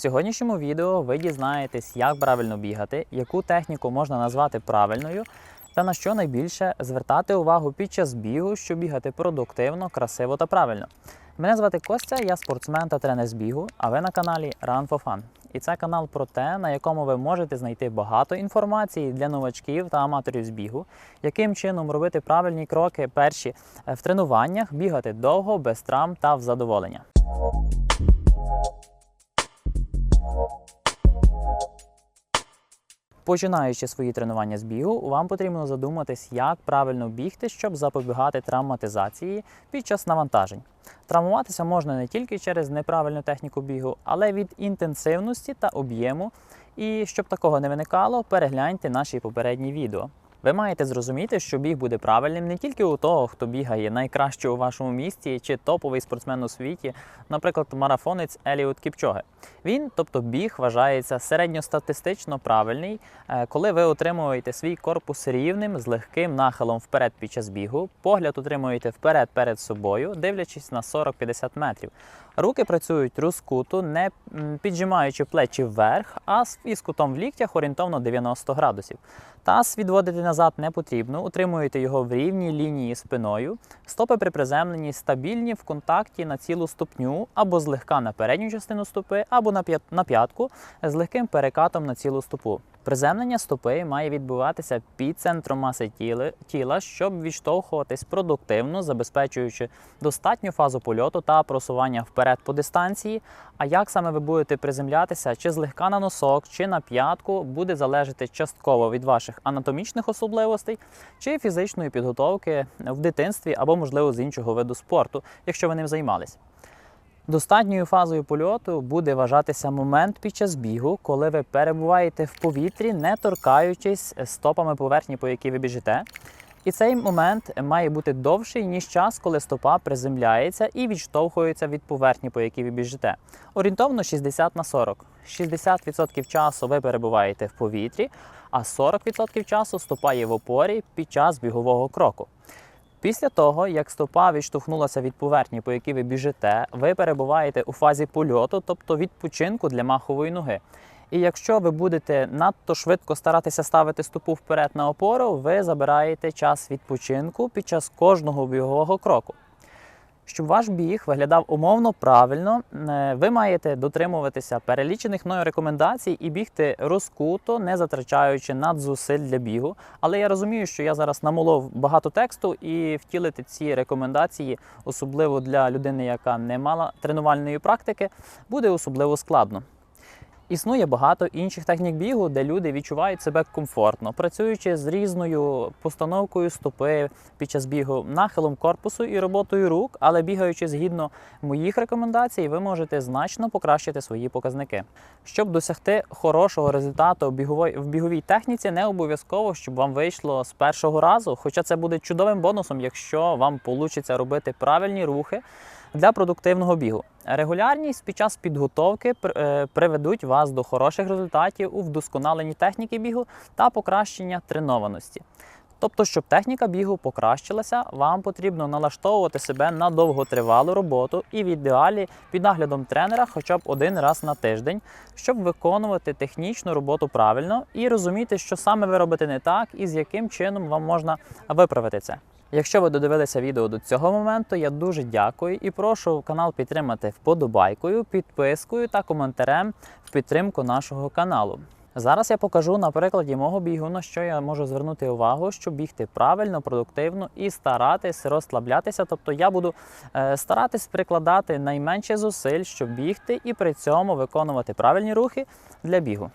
В сьогоднішньому відео ви дізнаєтесь, як правильно бігати, яку техніку можна назвати правильною, та на що найбільше звертати увагу під час бігу, щоб бігати продуктивно, красиво та правильно. Мене звати Костя, я спортсмен та тренер з бігу, а ви на каналі Run for Fun. І це канал про те, на якому ви можете знайти багато інформації для новачків та аматорів з бігу, яким чином робити правильні кроки перші е, в тренуваннях, бігати довго, без травм та в задоволення. Починаючи свої тренування з бігу, вам потрібно задуматись, як правильно бігти, щоб запобігати травматизації під час навантажень. Травмуватися можна не тільки через неправильну техніку бігу, але від інтенсивності та об'єму. І щоб такого не виникало, перегляньте наші попередні відео. Ви маєте зрозуміти, що біг буде правильним не тільки у того, хто бігає найкраще у вашому місті чи топовий спортсмен у світі, наприклад, марафонець Еліот Кіпчоге. Він, тобто біг, вважається середньостатистично правильний, е, коли ви отримуєте свій корпус рівним з легким нахилом вперед під час бігу, погляд утримуєте вперед перед собою, дивлячись на 40-50 метрів. Руки працюють розкуто, не піджимаючи плечі вверх, а із кутом в ліктях орієнтовно 90 градусів. Таз відводити назад не потрібно, утримуєте його в рівній лінії спиною. Стопи при приземленні стабільні в контакті на цілу ступню або злегка на передню частину стопи, або на п'ятку з легким перекатом на цілу стопу. Приземлення стопи має відбуватися під центром маси тіла, щоб відштовхуватись продуктивно, забезпечуючи достатню фазу польоту та просування вперед по дистанції. А як саме ви будете приземлятися, чи злегка на носок, чи на п'ятку, буде залежати частково від ваших анатомічних особливостей чи фізичної підготовки в дитинстві або, можливо, з іншого виду спорту, якщо ви ним займались. Достатньою фазою польоту буде вважатися момент під час бігу, коли ви перебуваєте в повітрі, не торкаючись стопами поверхні, по якій ви біжите. І цей момент має бути довший, ніж час, коли стопа приземляється і відштовхується від поверхні, по якій ви біжите. Орієнтовно 60 на 40. 60% часу ви перебуваєте в повітрі, а 40% часу стопа є в опорі під час бігового кроку. Після того, як стопа відштовхнулася від поверхні, по якій ви біжите, ви перебуваєте у фазі польоту, тобто відпочинку для махової ноги. І якщо ви будете надто швидко старатися ставити стопу вперед на опору, ви забираєте час відпочинку під час кожного бігового кроку. Щоб ваш біг виглядав умовно правильно, е, ви маєте дотримуватися перелічених мною рекомендацій і бігти розкуто, не затрачаючи надзусиль для бігу. Але я розумію, що я зараз намолов багато тексту і втілити ці рекомендації, особливо для людини, яка не мала тренувальної практики, буде особливо складно. Існує багато інших технік бігу, де люди відчувають себе комфортно, працюючи з різною постановкою стопи під час бігу, нахилом корпусу і роботою рук, але бігаючи згідно моїх рекомендацій, ви можете значно покращити свої показники. Щоб досягти хорошого результату в біговій, техніці, не обов'язково, щоб вам вийшло з першого разу, хоча це буде чудовим бонусом, якщо вам вийде робити правильні рухи для продуктивного бігу. Регулярність під час підготовки е, приведуть вас до хороших результатів у вдосконаленні техніки бігу та покращення тренованості. Тобто, щоб техніка бігу покращилася, вам потрібно налаштовувати себе на довготривалу роботу і в ідеалі під наглядом тренера хоча б один раз на тиждень, щоб виконувати технічну роботу правильно і розуміти, що саме ви робите не так і з яким чином вам можна виправити це. Якщо ви додивилися відео до цього моменту, я дуже дякую і прошу канал підтримати вподобайкою, підпискою та коментарем в підтримку нашого каналу. Зараз я покажу на прикладі мого бігу, на що я можу звернути увагу, щоб бігти правильно, продуктивно і старатись розслаблятися. Тобто я буду е, старатись прикладати найменше зусиль, щоб бігти, і при цьому виконувати правильні рухи для бігу.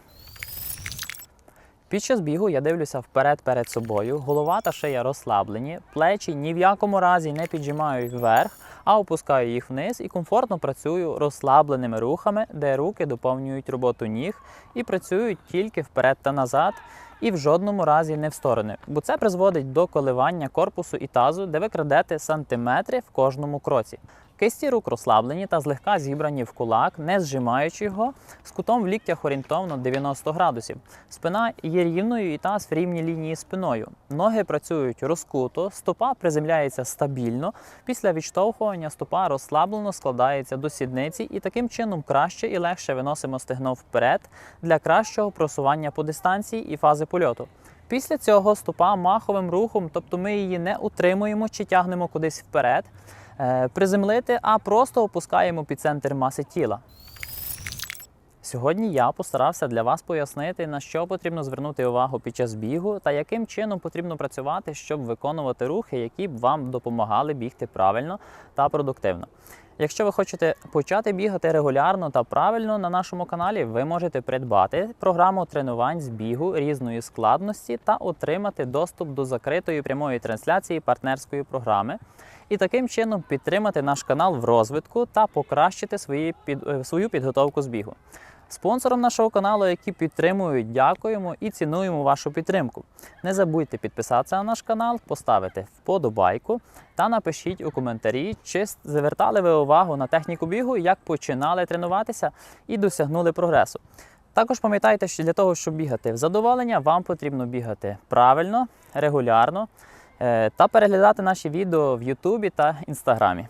Під час бігу я дивлюся вперед перед собою, голова та шия розслаблені, плечі ні в якому разі не піджимаю вверх, а опускаю їх вниз і комфортно працюю розслабленими рухами, де руки доповнюють роботу ніг і працюють тільки вперед та назад, і в жодному разі не в сторони, бо це призводить до коливання корпусу і тазу, де ви крадете сантиметри в кожному кроці. Кисті рук розслаблені та злегка зібрані в кулак, не зжимаючи його, з кутом в ліктях орієнтовно 90 градусів. Спина є рівною і таз в рівній лінії спиною. Ноги працюють розкуто, стопа приземляється стабільно. Після відштовхування стопа розслаблено складається до сідниці і таким чином краще і легше виносимо стегно вперед для кращого просування по дистанції і фази польоту. Після цього стопа маховим рухом, тобто ми її не утримуємо чи тягнемо кудись вперед, приземлити, а просто опускаємо під центр маси тіла. Сьогодні я постарався для вас пояснити, на що потрібно звернути увагу під час бігу та яким чином потрібно працювати, щоб виконувати рухи, які б вам допомагали бігти правильно та продуктивно. Якщо ви хочете почати бігати регулярно та правильно на нашому каналі, ви можете придбати програму тренувань з бігу різної складності та отримати доступ до закритої прямої трансляції партнерської програми. І таким чином підтримати наш канал в розвитку та покращити свої під, е, свою підготовку з бігу. Спонсорам нашого каналу, які підтримують, дякуємо і цінуємо вашу підтримку. Не забудьте підписатися на наш канал, поставити вподобайку та напишіть у коментарі, чи звертали ви увагу на техніку бігу, як починали тренуватися і досягнули прогресу. Також пам'ятайте, що для того, щоб бігати в задоволення, вам потрібно бігати правильно, регулярно та переглядати наші відео в Ютубі та Інстаграмі.